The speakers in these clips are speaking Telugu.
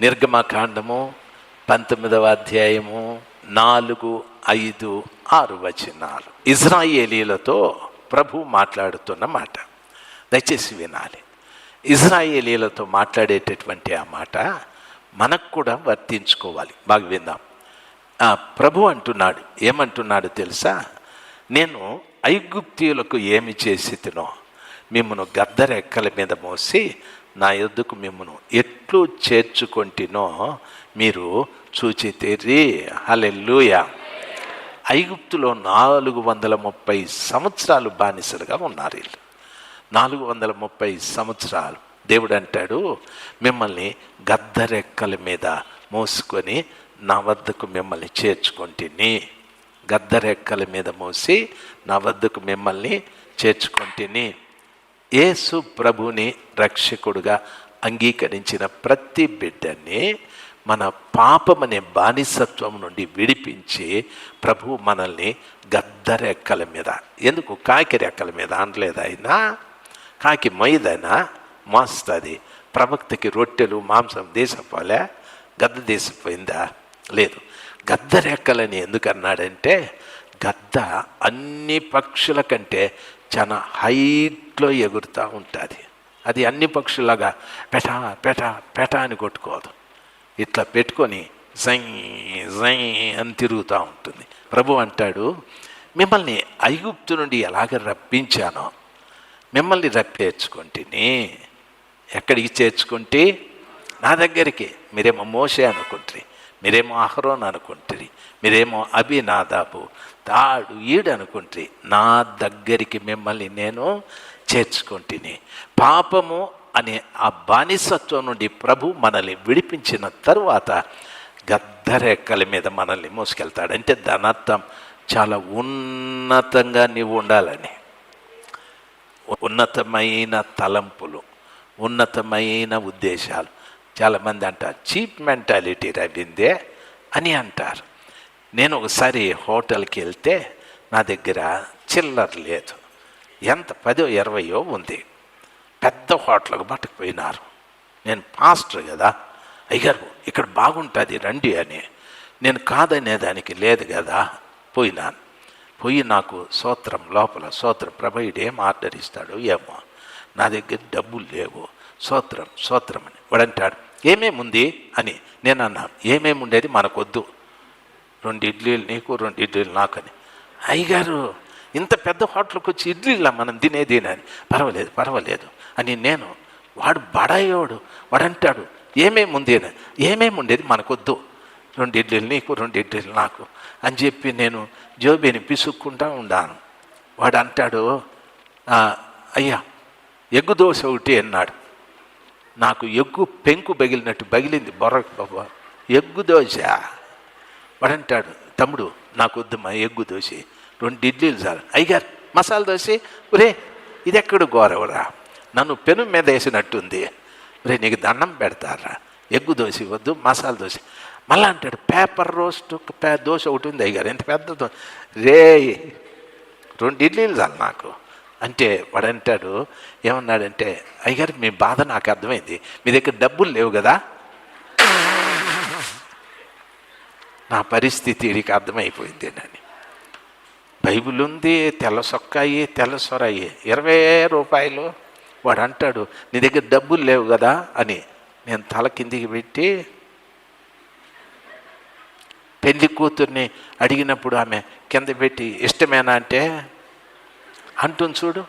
నిర్గమకాండము పంతొమ్మిదవ అధ్యాయము నాలుగు ఐదు ఆరు వచనాలు. ఇజ్రాయేలీలతో ప్రభు మాట్లాడుతున్న మాట. దయచేసి వినాలి. ఇజ్రాయేలీలతో మాట్లాడేటటువంటి ఆ మాట మనకు కూడా వర్తించుకోవాలి. బాగా విందాం. ప్రభు అంటున్నాడు. ఏమంటున్నాడు తెలుసా? నేను ఐగుప్తీయులకు ఏమి చేసి తినో? మిమ్మను గద్దరెక్కల మీద మోసి నా యొద్దకు మిమ్మను. ఎట్లు చేర్చుకొంటినో మీరు చూచితేరి. హలెల్లుయా. ఐగుప్తులో నాలుగు వందల ముప్పై సంవత్సరాలు బానిసలుగా ఉన్నారు వీళ్ళు. నాలుగు వందల ముప్పై సంవత్సరాలు. దేవుడు అంటాడు మిమ్మల్ని గద్దరెక్కల మీద మోసుకొని నా వద్దకు మిమ్మల్ని చేర్చుకుంటుని. గద్దరెక్కల మీద మోసి నా వద్దకు మిమ్మల్ని చేర్చుకుంటుని. యేసు ప్రభుని రక్షకుడుగా అంగీకరించిన ప్రతి బిడ్డని మన పాపమనే బానిసత్వం నుండి విడిపించి ప్రభు మనల్ని గద్దరెక్కల మీద ఎందుకు కాకి రెక్కల మీద అనలేదు ఆయన? కాకి మొయ్యదైనా మోస్తుంది ప్రవక్తకి రొట్టెలు మాంసం దేశపోలే గద్ద దేశపోయిందా లేదు. గద్ద రెక్కలని ఎందుకన్నాడంటే గద్ద అన్ని పక్షుల కంటే చాలా హైట్లో ఎగురుతూ ఉంటుంది. అది అన్ని పక్షులాగా పెట పెట పెట అని కొట్టుకోదు ఇట్లా పెట్టుకొని జై జై అని తిరుగుతూ ఉంటుంది. ప్రభు అంటాడు మిమ్మల్ని ఐగుప్తు నుండి ఎలాగ రప్పించానో మిమ్మల్ని రప్పేర్చుకుంటేనే ఎక్కడికి చేర్చుకుంటే? నా దగ్గరికి. మీరేమో మోసే అనుకుంటారు. మీరేమో అహరోన్ అనుకుంటారు మీరేమో అభినాదాబు తాడు ఈడు అనుకుంటే నా దగ్గరికి మిమ్మల్ని నేను చేర్చుకుంటుని. పాపము అనే ఆ బానిసత్వం నుండి ప్రభు మనల్ని విడిపించిన తరువాత గద్దరెక్కల మీద మనల్ని మోసుకెళ్తాడు. అంటే దాని అర్థం చాలా ఉన్నతంగా నీవు ఉండాలని. ఉన్నతమైన తలంపులు ఉన్నతమైన ఉద్దేశాలు చాలామంది అంటారు చీప్ మెంటాలిటీ రవిందే అని అంటారు. నేను ఒకసారి హోటల్కి వెళ్తే నా దగ్గర చిల్లర లేదు. ఎంత? పదో ఇరవయో ఉంది. పెద్ద హోటల్కి పట్టుకుపోయినారు. నేను పాస్టర్ కదా. అయ్యారు ఇక్కడ బాగుంటుంది రండి అని. నేను కాదనేదానికి లేదు కదా పోయినాను. పోయి నాకు సూత్రం లోపల సూత్రం ప్రభయుడు ఏం ఆర్డర్ ఇస్తాడు ఏమో. నా దగ్గర డబ్బులు లేవు సూత్రం సూత్రం అని. వాడంటాడు ఏమేముంది అని నేను అన్నాను ఏమేమి ఉండేది మనకొద్దు. రెండు ఇడ్లీలు నీకు రెండు ఇడ్లీలు నాకు అని అయ్యగారు ఇంత పెద్ద హోటల్కి వచ్చి ఇడ్లీలా మనం తినేది అని. పర్వాలేదు పర్వాలేదు అని నేను వాడు బడాయోడు వాడంటాడు ఏమేమి ఉంది అని. ఏమేమి ఉండేది మనకొద్దు. రెండు ఇడ్లీలు నీకు రెండు ఇడ్లీలు నాకు అని చెప్పి నేను జోబీని పిసుక్కుంటా ఉండాను. వాడు అంటాడు అయ్యా ఎగ్గు దోశ ఒకటి అన్నాడు. నాకు ఎగ్గు పెంకు బగిలినట్టు బగిలింది బొర్రకు బాబా. ఎగ్గు దోశ. వాడంటాడు తమ్ముడు నాకు వద్దమ్మా ఎగ్గు దోశ. రెండు ఇడ్లీలు చాలు. అయ్యారు మసాలా దోశ? ఒరే ఇది ఎక్కడ గోరవరా నన్ను పెను మీద వేసినట్టుంది. రే నీకు దండం పెడతారా? ఎగ్గు దోశ వద్దు మసాలా దోశ. మళ్ళా అంటాడు పేపర్ రోస్ట్ ఒక పే దోశ ఒకటి ఉంది అయ్యారు ఎంత పెద్ద రే రెండు ఇడ్లీలు చాలు నాకు. అంటే వాడంటాడు ఏమన్నాడంటే అయ్యగారు మీ బాధ నాకు అర్థమైంది. మీ దగ్గర డబ్బులు లేవు కదా? నా పరిస్థితి వీడికి అర్థమైపోయింది అని. బైబిల్ ఉంది తెల్ల సొక్కాయి తెల్ల సొరాయి. ఇరవై రూపాయలు. వాడు అంటాడు నీ దగ్గర డబ్బులు లేవు కదా? అని. నేను తల కిందికి పెట్టి పెళ్ళి కూతుర్ని అడిగినప్పుడు ఆమె కింద పెట్టి ఇష్టమేనా? అంటే అంటుంది చూడు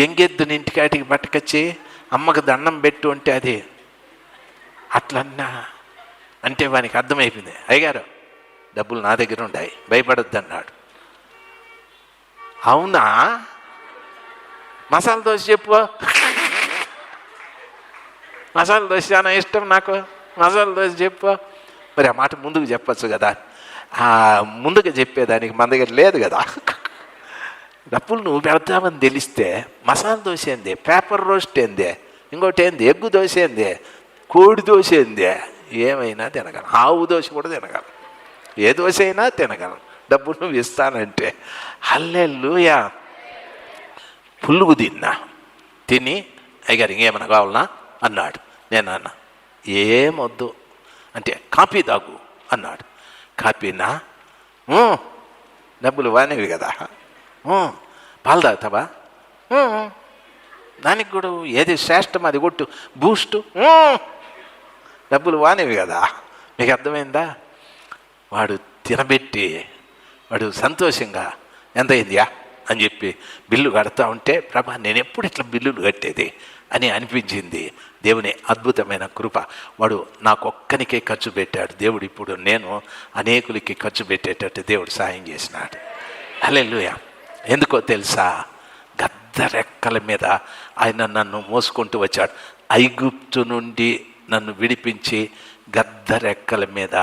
గెంగెద్దుని ఇంటికాటికి పట్టుకొచ్చి అమ్మకు దండం పెట్టు అంటే అది. అట్లన్నా అంటే వానికి అర్థమైపోయింది. అయ్యగారు డబ్బులు నా దగ్గర ఉన్నాయి భయపడొద్దు అన్నాడు అవునా? మసాలా దోశ చెప్పు. మసాలా దోశ చాలా ఇష్టం నాకు. మసాలా దోశ చెప్పు. మరి ఆ మాట ముందుకు చెప్పచ్చు కదా. ముందుకు ముందుగా చెప్పేదానికి మన దగ్గర లేదు కదా. డబ్బులు నువ్వు పెడతామని తెలిస్తే మసాలా దోశ ఏంది? పేపర్ రోస్ట్ ఏంది? ఇంకోటి ఏంది? ఎగ్గు దోశ ఏంది? కోడి దోశ ఏంది? ఏమైనా తినగలను ఆవు దోశ కూడా తినగలను ఏ దోశ అయినా తినగలను డబ్బులు నువ్వు ఇస్తానంటే. హల్లెలూయా. పులుగు తిన్నా. తిని అయ్యారు ఇంకేమైనా కావాలనా? అన్నాడు. నేను అన్నా ఏమొద్దు అంటే కాపీ తాగు. అన్నాడు. కాపీనా డబ్బులు వానేవి కదా. పాలు తాగుతావా "ఊ, దానికి కూడా ఏది శ్రేష్టం అది కొట్టు బూస్ట్ "ఊ, డబ్బులు వానేవి కదా మీకు అర్థమైందా వాడు తినబెట్టి వాడు సంతోషంగా ఎంత అయిందియా అని చెప్పి బిల్లు కడతా ఉంటే ప్రభా నేను ఎప్పుడు ఇట్లా బిల్లులు కట్టేది అని అనిపించింది దేవుని అద్భుతమైన కృప వాడు నాకొక్కనికే ఖర్చు పెట్టాడు దేవుడు ఇప్పుడు నేను అనేకులకి ఖర్చు పెట్టేటట్టు దేవుడు సాయం చేసినాడు హల్లెలూయా ఎందుకో తెలుసా? గద్ద రెక్కల మీద ఆయన నన్ను మోసుకుంటూ వచ్చాడు. ఐగుప్తు నుండి నన్ను విడిపించి గద్ద రెక్కల మీద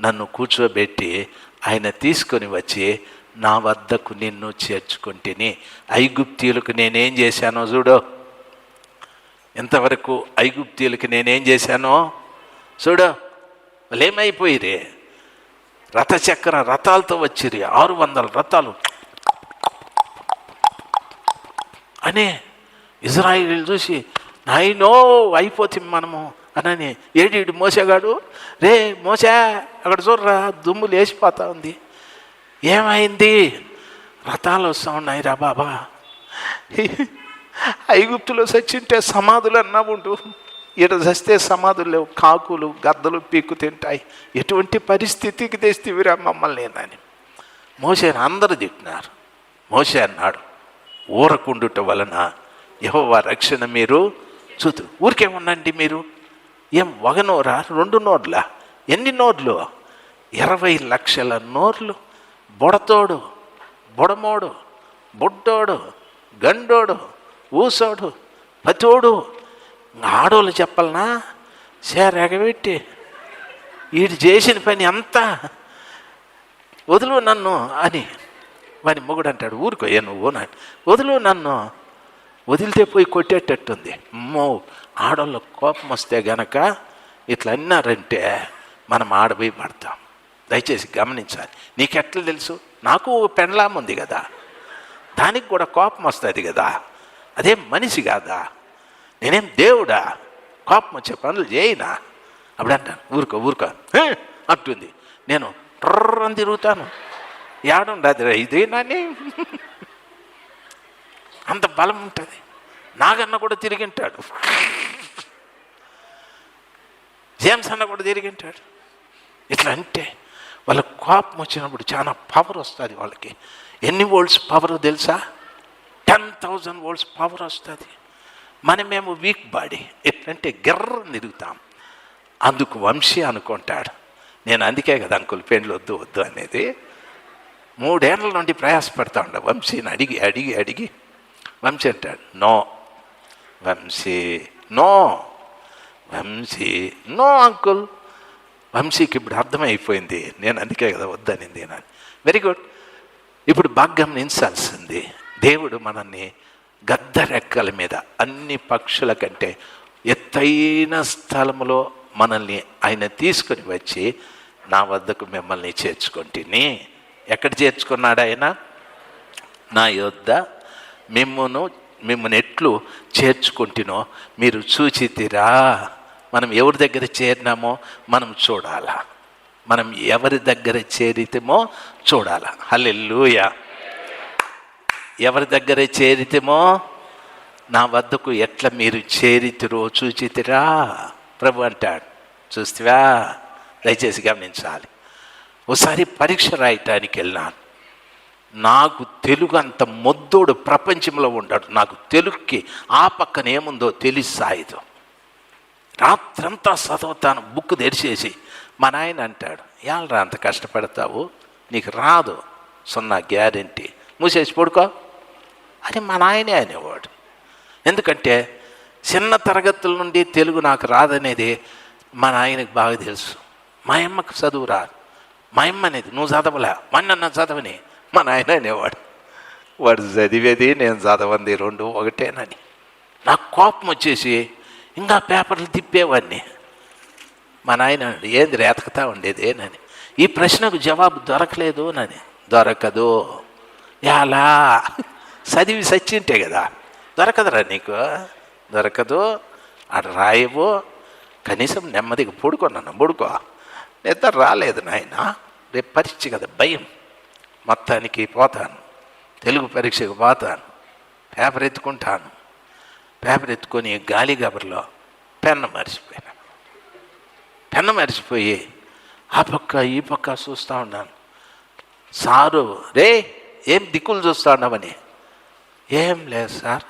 నన్ను కూర్చోబెట్టి ఆయన తీసుకొని వచ్చి నా వద్దకు నిన్ను చేర్చుకుంటేని ఐగుప్తీయులకు నేనేం చేశానో చూడు. ఇంతవరకు ఐగుప్తీయులకి నేనేం చేశానో చూడు. వాళ్ళు ఏమైపోయిరే రథచక్ర రథాలతో వచ్చిరి. ఆరు వందల రథాలు అనే ఇజ్రాయిల్ చూసి నాయనో అయిపోతుంది మనము అనని ఏడీడు మోసేగాడు రే మోసా అక్కడ చూడరా దుమ్ము లేచిపోతా ఉంది. ఏమైంది? రథాలు వస్తూ ఉన్నాయి రా బాబా. ఐగుప్తులో సచ్చింటే సమాధులు అన్నా ఉండు. ఈడ చస్తే సమాధులు లేవు కాకులు గద్దలు పీక్కు తింటాయి. ఎటువంటి పరిస్థితికి తెస్తేవిరా మమ్మల్ని అని. మోసేని అందరు తిట్టినారు. మోసే అన్నాడు ఊరకుండుట వలన యహోవా రక్షణ మీరు చూతు. ఊరికేమన్నండి మీరు? ఏం ఒక నోరా? రెండు నోర్లా ఎన్ని నోర్లు ఇరవై లక్షల నోర్లు. బొడతోడు బొడమోడు బుడ్డోడు గండోడు ఊసోడు పతోడు. ఆడోళ్ళు చెప్పాలనా? సార్ ఎగబెట్టి. వీడు చేసిన పని అంతా వదులు నన్ను అని వాని మొగుడు అంటాడు ఊరుకో నువ్వు నా వదులు నన్ను వదిలితే పోయి కొట్టేటట్టుంది. అమ్మో ఆడోళ్ళ కోపం వస్తే గనక ఇట్లా అన్నారంటే మనం ఆడపోయి పడతాం. దయచేసి గమనించాలి. నీకెట్లా తెలుసు? నాకు ఓ పెండ్లాం ఉంది కదా. దానికి కూడా కోపం వస్తుంది కదా. అదేం మనిషి కాదా? నేనేం దేవుడా? కోపం వచ్చే పనులు చేయనా? అప్పుడు అంటాను ఊరుకో ఊరుకో. అంటుంది. నేను ట్రర్రని తిరుగుతాను. ఏడుండదు ఇది అంత బలం ఉంటుంది. నాగన్న కూడా తిరిగింటాడు. జేమ్స్ అన్న కూడా తిరిగింటాడు. ఇట్లా అంటే వాళ్ళ కోపం వచ్చినప్పుడు చాలా పవర్ వస్తుంది వాళ్ళకి. ఎన్ని వోల్ట్స్ పవర్ తెలుసా? టెన్ థౌజండ్ వోల్ట్స్ పవర్ వస్తుంది. మనమేమో వీక్ బాడీ ఎట్లంటే గిర్ర తిరుగుతాం అందుకు వంశీ అనుకుంటాడు. నేను అందుకే కదా అంకుల్ పెండ్లు వద్దు వద్దు అనేది. మూడేళ్ళ నుండి ప్రయాసపడతా ఉండ వంశీని అడిగి అడిగి అడిగి వంశీ అంటాడు no Vamshi no Vamshi no uncle. వంశీకి ఇప్పుడు అర్థమైపోయింది నేను అందుకే కదా వద్దనింది నాకు వెరీ గుడ్ ఇప్పుడు భాగ్యం నించాల్సింది. దేవుడు మనల్ని గద్ద రెక్కల మీద అన్ని పక్షుల కంటే ఎత్తైన స్థలములో మనల్ని ఆయన తీసుకొని వచ్చి నా వద్దకు మిమ్మల్ని చేర్చుకుంటుని ఎక్కడ చేర్చుకున్నాడు ఆయన నా యొద్ద మిమ్మును మిమ్మల్ని ఎట్లు చేర్చుకుంటునో మీరు చూచితిరా. మనం ఎవరి దగ్గర చేరినామో మనం చూడాలా. మనం ఎవరి దగ్గర చేరితేమో చూడాలా. హల్లెల్లుయ ఎవరి దగ్గర చేరితేమో నా వద్దకు ఎట్లా మీరు చేరితిరో చూచితిరా. ప్రభు అంటాడు. చూస్తావా? దయచేసి గమనించాలి. ఒకసారి పరీక్ష రాయటానికి వెళ్ళినాను నాకు తెలుగు అంత మొద్దోడు ప్రపంచంలో ఉండడు. నాకు తెలుగుకి ఆ పక్కన ఏముందో తెలిసి సాయదు రాత్రంతా చదువుతాను బుక్ తెరిచేసి. మా నాయన అంటాడు ఏళ్ళరా అంత కష్టపడతావు? నీకు రాదు సున్నా గ్యారంటీ. మూసేసి పడుకో. అని మా నాయనే అనేవాడు. ఎందుకంటే చిన్న తరగతుల నుండి తెలుగు నాకు రాదనేది మా నాయనకి బాగా తెలుసు. మా అమ్మకు చదువు రాదు. మా అమ్మ అనేది నువ్వు చదవలే మన్న చదవని. మా నాయన అనేవాడు వాడు చదివేది నేను చదవంది రెండు ఒకటేనని. నాకు కోపం వచ్చేసి ఇంకా పేపర్లు తిప్పేవాడిని. మా నాయన ఏంది రేతకతా ఉండేది ఏనని? ఈ ప్రశ్నకు జవాబు దొరకలేదు నని. దొరకదు. ఎలా? చదివి సచ్చింటే కదా. దొరకదురా నీకు? దొరకదు. అటు రాయవు. కనీసం నెమ్మదిగా పడుకున్నాను పడుకో. నిద్ర రాలేదు నాయన. రేపు పరీక్ష కదా భయం. మొత్తానికి పోతాను. తెలుగు పరీక్షకు పోతాను. పేపర్ ఎత్తుకుంటాను. పేపర్ ఎత్తుకొని గాలి గబర్లో పెన్ను మర్చిపోయాను. పెన్ను మర్చిపోయి ఆ పక్క ఈ పక్క చూస్తూ ఉన్నాను. సారు రే ఏం దిక్కులు చూస్తూ ఉన్నామని ఏం లేదు సార్.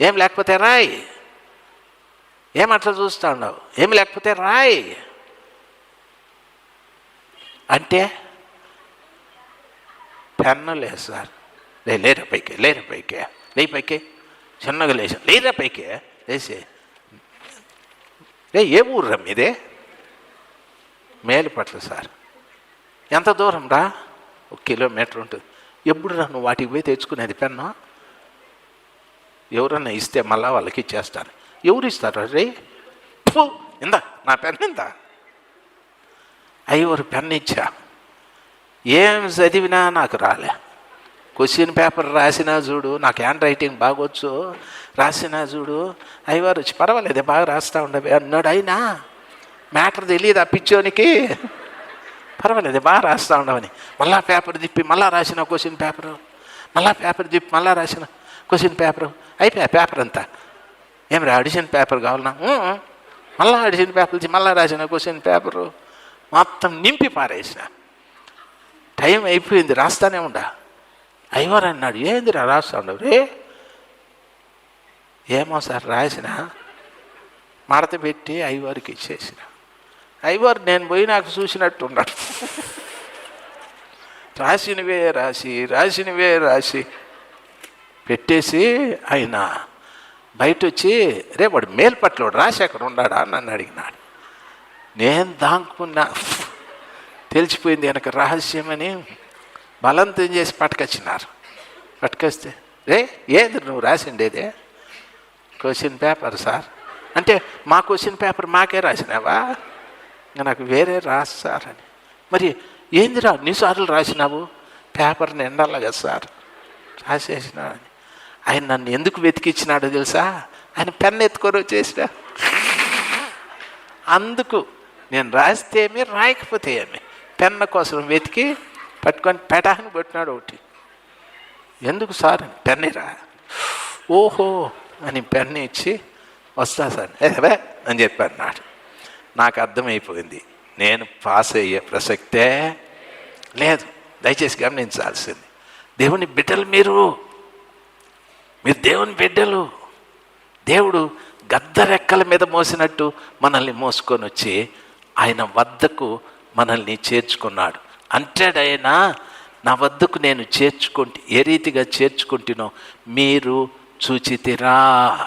ఏం లేకపోతే రాయ్. ఏం అట్లా చూస్తూ ఉన్నావు? ఏం లేకపోతే రాయ్. అంటే? పెన్ను లేదు సార్. లే లేరా పైకి లేరా పైకి. లే పైకి. చిన్నగా లేచాను లేరా పైకి. లేచి. రే ఏ ఊర్రా మీదే? మేలుపట్ల సార్. ఎంత దూరం రా? ఒక కిలోమీటర్ ఉంటుంది. ఎప్పుడు రా నువ్వు వాటికి పోయి తెచ్చుకునేది పెన్ను? ఎవరన్నా ఇస్తే మళ్ళా వాళ్ళకి ఇచ్చేస్తాను. ఎవరు ఇస్తారు రే? ఇందా నా పెన్ ఇందా? ఐవరు పెన్ ఇచ్చా. ఏం చదివినా నాకు రాలే. క్వశ్చన్ పేపర్ రాసినా చూడు నాకు హ్యాండ్ రైటింగ్ బాగొచ్చు రాసినా చూడు అయ్యవారు వచ్చి పర్వాలేదు బాగా రాస్తా ఉండవే అన్నాడు. అయినా మ్యాటర్ తెలియదు ఆ పిచ్చోనికి? పర్వాలేదు బాగా రాస్తా ఉండవని. మళ్ళా పేపర్ తిప్పి మళ్ళా రాసిన క్వశ్చన్ పేపరు. మళ్ళా పేపర్ తిప్పి మళ్ళా రాసిన క్వశ్చన్ పేపరు. అయిపోయా పేపర్ అంతా. ఏం రా అడిషన్ పేపర్ కావాలన్నా మళ్ళీ మళ్ళా అడిషన్ పేపర్ తెచ్చి మళ్ళా రాసిన క్వశ్చన్ పేపరు. మొత్తం నింపి పారేసిన. టైం అయిపోయింది రాస్తానే ఉండా. అయ్యవారు అన్నాడు ఏందిరా రాస్తా ఉండవు రే ఏమో సార్ రాసిన మడత పెట్టి అయ్యవారికి ఇచ్చేసిన. అయ్యవారు నేను పోయి నాకు చూసినట్టున్నాడు. రాసినవే రాసి రాసినవే రాసి. పెట్టేసి ఆయన బయట వచ్చి రే వాడు రాసి అక్కడ ఉన్నాడా అని నన్ను అడిగినాడు. నేను దాంకున్నా. తెలిసిపోయింది వెనక రహస్యమని బలంతం చేసి పట్టుకొచ్చినారు. పట్టుకొస్తే రే ఏది నువ్వు రాసిండేదే క్వశ్చన్ పేపర్ సార్. అంటే మా క్వశ్చన్ పేపర్ మాకే రాసినావా? నాకు వేరే రాసు సార్ అని. మరి ఏందిరా సార్లు రాసినావు? పేపర్ నిండాలి కదా సార్. రాసేసిన అని. ఆయన నన్ను ఎందుకు వెతికిచ్చినాడో తెలుసా? ఆయన పెన్ ఎత్తుకొని వచ్చేసిన. అందుకు నేను రాస్తే ఏమి రాయకపోతే ఏమి పెన్న కోసం వెతికి పట్టుకొని పెటాన్ని పెట్టినాడు ఒకటి. ఎందుకు సార్? అని పెన్నిరా. ఓహో అని పెన్ను ఇచ్చి వస్తా సార్. ఏవే అని చెప్పి అన్నాడు. నాకు అర్థమైపోయింది. నేను పాస్ అయ్యే ప్రసక్తే లేదు. దయచేసి గమనించాల్సింది. దేవుని బిడ్డలు మీరు. మీరు దేవుని బిడ్డలు. దేవుడు గద్దరెక్కల మీద మోసినట్టు మనల్ని మోసుకొని వచ్చి ఆయన వద్దకు మనల్ని చేర్చుకున్నాడు. అంటాడు ఆయన నా వద్దకు నేను చేర్చుకుంటే ఏ రీతిగా చేర్చుకుంటునో మీరు చూచితిరా.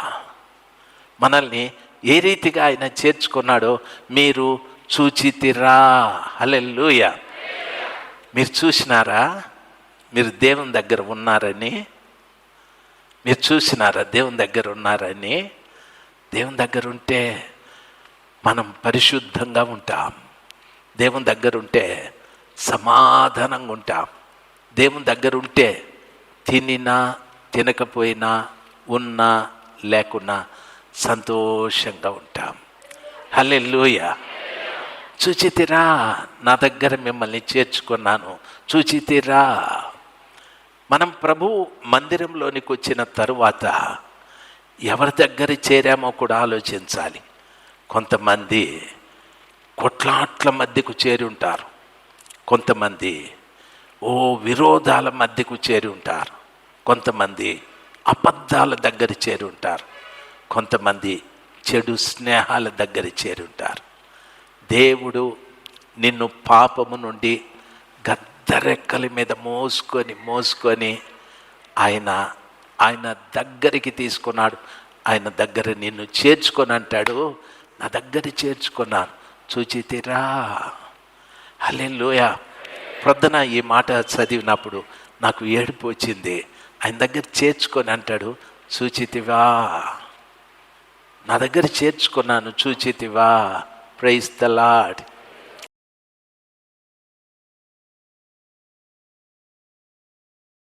మనల్ని ఏ రీతిగా ఆయన చేర్చుకున్నాడో మీరు చూచితిరా. హలెల్లుయ. మీరు చూసినారా? మీరు దేవుని దగ్గర ఉన్నారని? మీరు చూసినారా? దేవుని దగ్గర ఉన్నారని? దేవుని దగ్గర ఉంటే మనం పరిశుద్ధంగా ఉంటాం. దేవుని దగ్గర ఉంటే సమాధానంగా ఉంటాం. దేవుని దగ్గర ఉంటే తినినా తినకపోయినా ఉన్నా లేకున్నా సంతోషంగా ఉంటాం. హల్లెలూయ. చూచితిరా నా దగ్గర మిమ్మల్ని చేర్చుకున్నాను. చూచితిరా. మనం ప్రభు మందిరంలోనికి వచ్చిన తరువాత ఎవరి దగ్గర చేరామో కూడా ఆలోచించాలి. కొంతమంది కొట్లాట్ల మధ్యకు చేరి ఉంటారు. కొంతమంది ఓ విరోధాల మధ్యకు చేరి ఉంటారు. కొంతమంది అబద్ధాల దగ్గర చేరి ఉంటారు. కొంతమంది చెడు స్నేహాల దగ్గర చేరి ఉంటారు. దేవుడు నిన్ను పాపము నుండి గద్దరెక్కల మీద మోసుకొని మోసుకొని ఆయన ఆయన దగ్గరికి తీసుకున్నాడు. ఆయన దగ్గర నిన్ను చేర్చుకొని అంటాడు. నా దగ్గర చేర్చుకున్నాను. చూచితిరా. లోయ ప్రొద్దున ఈ మాట చదివినప్పుడు నాకు ఏడుపు వచ్చింది. ఆయన దగ్గర చేర్చుకొని అంటాడు చూచితివా. నా దగ్గర చేర్చుకున్నాను చూచితివా. Praise the Lord